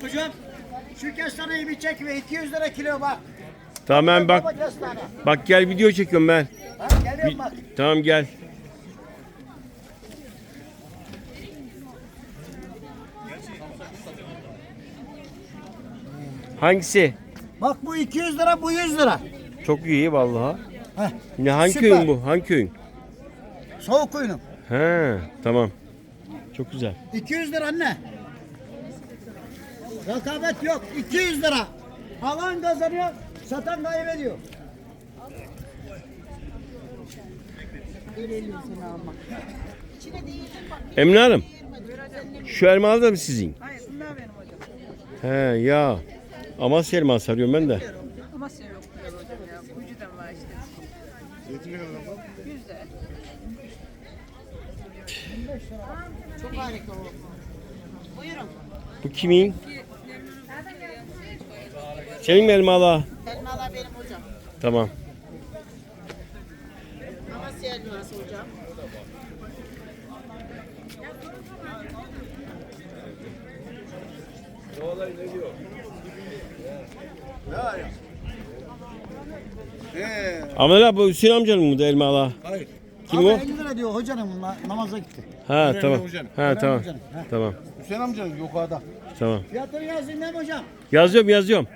Hocam şu kestaneyi bir çek ve 200 lira kilo bak. Tamam bak. Baba kestane. Bak gel video çekiyorum ben. Ha, geliyorum bak. Tamam gel. Hangisi? Bak bu 200 lira bu 100 lira. Çok iyi vallahi. Heh, Ne hangi Süper. köyün bu? Hangi köyün? soğuk oyunum. He, tamam. Çok güzel. 200 lira anne. Rekabet yok. 200 lira. Alan kazanıyor, satan kaybediyor. Emine Hanım. Şu elmalar da mı sizin? Hayır bunlar benim hocam. He ya. Amasya elması arıyorum ben de. Amasya yok hocam ya. Ucudan var işte. Çok harika. Buyurun. Bu kimin? Senin mi elmalar? Elmalar benim hocam. Tamam. Amasya elması hocam. Amela bu Hüseyin amcanın mı da elmalar? Hayır. Kim Abi o? 50 lira diyor hocanın na- namaza gitti. Ha Önemli tamam. Ha tamam. hocanın, ha. Tamam. Hüseyin amcanın yukarıda. Tamam. Fiyatını yazayım değil mi hocam? Yazıyorum yazıyorum.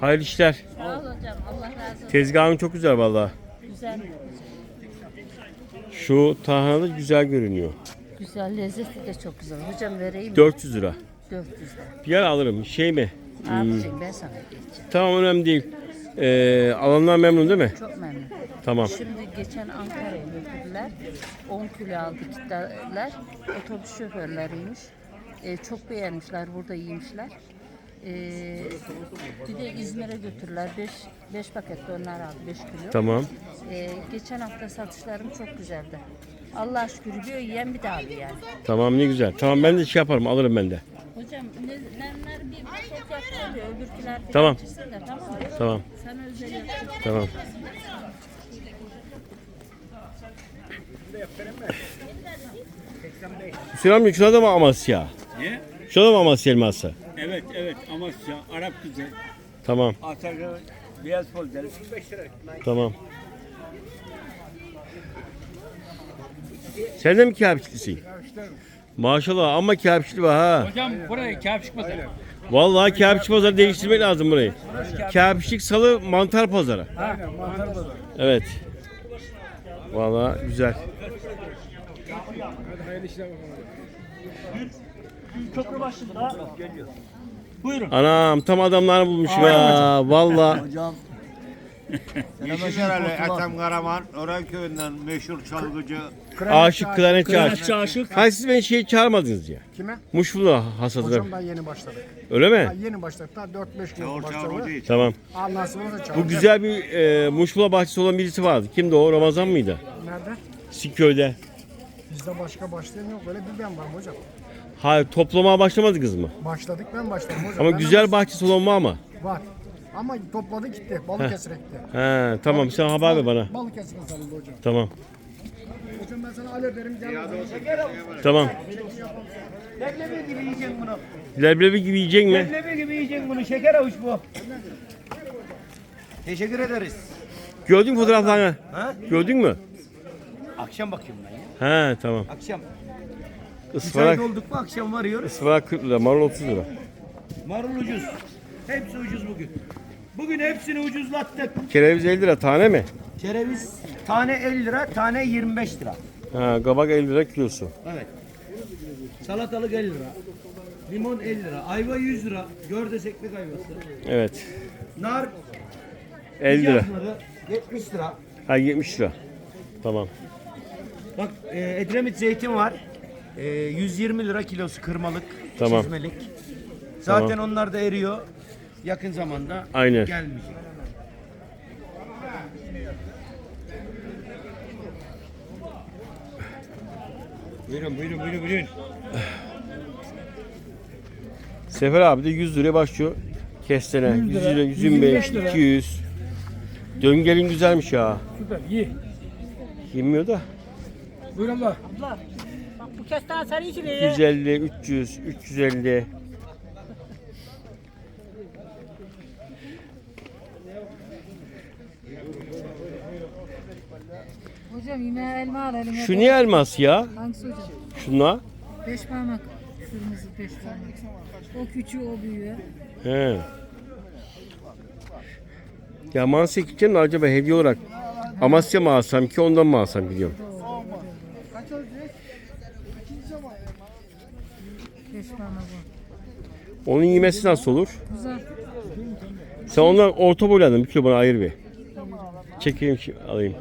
Hayırlı işler. Sağ ol hocam. Allah razı olsun. Tezgahın çok güzel vallahi. Güzel. Şu tarhana güzel görünüyor. Güzel. Lezzeti de çok güzel. Hocam vereyim mi? 400 lira. 400 lira. Bir yer alırım. Şey mi? Abicim ben sana geçeceğim. Tamam önemli değil. Ee, alanlar memnun değil mi? Çok memnun. Tamam. Şimdi geçen Ankara'ya götürdüler. 10 kilo aldı kitleler. Otobüs şoförleriymiş. Ee, çok beğenmişler. Burada yemişler. Ee, bir de İzmir'e götürdüler. 5 5 paket de onlar aldı 5 kilo. Tamam. Ee, geçen hafta satışlarım çok güzeldi. Allah şükür diyor yiyen bir daha alıyor yani. Tamam ne güzel. Tamam ben de şey yaparım alırım ben de. Hocam ne, nenler bir paket yaptı diyor. Öbürküler Tamam. da tamam mı? Tamam. Sana özel yaptım. Tamam. Hüseyin amca şuna da mı Amasya? Ne? Şuna da mı Amasya elması? Evet evet Amasya, Arap kızı, Tamam. Atakya, Beyaz Polder. Tamam. Sen de mi kâpçilisin? Maşallah ama kâpçili var ha. Hocam burayı kâpşık pazarı. Vallahi kâpçi pazarı değiştirmek lazım burayı. Kâpçilik salı mantar pazarı. Aynen mantar pazarı. Evet. Vallahi güzel. Köprü başında. Buyurun. Anam tam adamları bulmuşum ya. Vallahi. Hocam. Yeşilçay Ethem Karaman, Oran köyünden meşhur çalgıcı. Aşık klarnetçi aşık. Kıraççı aşık. Hayır siz beni şey çağırmadınız ya. Kime? Muşmula hasadına. Hocam daha yeni başladık. Öyle Daha mi? yeni başladık. Daha 4-5 gün Çavur çavur başladı. hoca için. Tamam. Ondan sonra da Bu güzel bir e, muşmula bahçesi olan birisi vardı. Kimdi o? Ramazan mıydı? Nerede? Siköy'de. Bizde başka başlayan yok. Öyle bir ben varım hocam. Hayır toplamaya başlamadınız mı? Başladık ben başladım hocam. Ama Ben de güzel bahçesi olan var mı? Var. Ama topladı gitti. Balıkesir'e gitti. He tamam sen haber ver bana. Balıkesir'e sarıldı hocam. Tamam. Hocam ben sana alo derim. Gel. Tamam. Leblebi gibi yiyeceksin bunu. Leblebi gibi yiyecek mi? Leblebi gibi yiyeceksin bunu. Şeker avuç bu. Teşekkür ederiz. Gördün mü fotoğraflarını? Ha? Gördün mü? Akşam bakayım ben ya. He tamam. Akşam. Ispanak, Müsait olduk mu akşam varıyoruz. ıspanak 40 lira, marul 30 lira. Marul ucuz. Hepsi ucuz bugün. Bugün hepsini ucuzlattık. Kereviz 50 lira tane mi? Kereviz tane 50 lira, tane 25 lira. Ha, kabak 50 lira kilosu. Evet. Salatalık 50 lira. Limon 50 lira. Ayva 100 lira. Gördes ekmek ayvası. Evet. Nar 50 lira. yazmadı, 70 lira. Ha 70 lira. Tamam. Bak e, Edremit zeytin var. E, 120 lira kilosu kırmalık, Tamam. çizmelik. Zaten onlar da eriyor. Yakın zamanda Aynen. gelmeyecek. Buyurun buyurun buyurun buyurun. Sefer abi de 100 liraya başlıyor. Kestene 100 lira, 125, 200. Döngelin güzelmiş ya. Süper iyi. Yemiyor da. Buyurun abla. Bu kestane sarı için 250, 300, 350. Hocam yine elma alalım. Şu niye elmas ya? Hangisi hocam? Şunla. Beş parmak. Kırmızı beş parmak. O küçüğü o büyüğü. He. Ya gideceğim de acaba hediye olarak Amasya mı alsam ki ondan mı alsam biliyorum. Onun yemesi nasıl olur? Güzel. Sen ondan orta boyladın. Bir kilo bana ayır bir. Çekeyim ki alayım.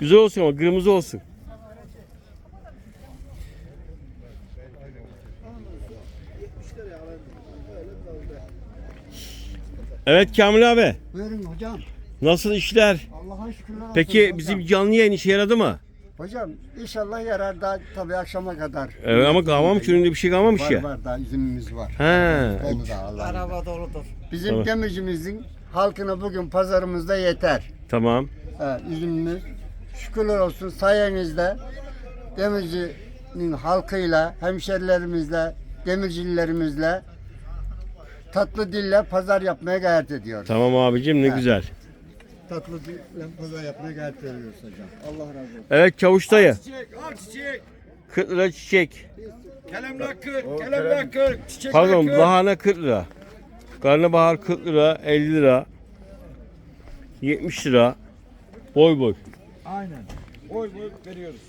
Güzel olsun ama kırmızı olsun. Evet Kamil abi. Buyurun hocam. Nasıl işler? Allah'a şükürler olsun Peki hocam. bizim canlı yayın işe yaradı mı? Hocam inşallah yarar daha tabii akşama kadar. Evet ama kalmamış önünde bir şey kalmamış Var ya. var daha üzümümüz var. He. Dolu da Allah. Araba doludur. Bizim Tamam. demircimizin halkına bugün pazarımızda yeter. Tamam. Evet, üzümümüz. Şükürler olsun sayenizde demircinin halkıyla, hemşerilerimizle, demircilerimizle tatlı dille pazar yapmaya gayret ediyoruz. Tamam abicim ne güzel. Tatlı dille pazar yapmaya gayret ediyoruz hocam. Allah razı olsun. Evet Çavuş dayı. Çiçek, al çiçek. 40 lira çiçek. Kalemler 40, kalemler 40, çiçekler Pardon 40. lahana 40 lira. Karnabahar 40 lira, 50 lira. 70 lira. Boy boy. Aynen. Boy boy veriyoruz.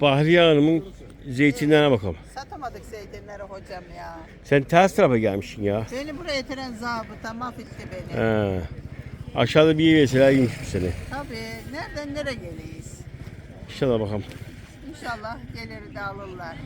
Bahriye Hanım'ın zeytinlerine bakalım. Satamadık zeytinleri hocam ya. Sen ters tarafa gelmişsin ya. Beni buraya getiren zabıta mahvetti beni. He. Aşağıda bir yeseler iyiymiş bu sene. Tabii. Nereden nereye geliyiz? İnşallah bakalım. İnşallah gelir de alırlar.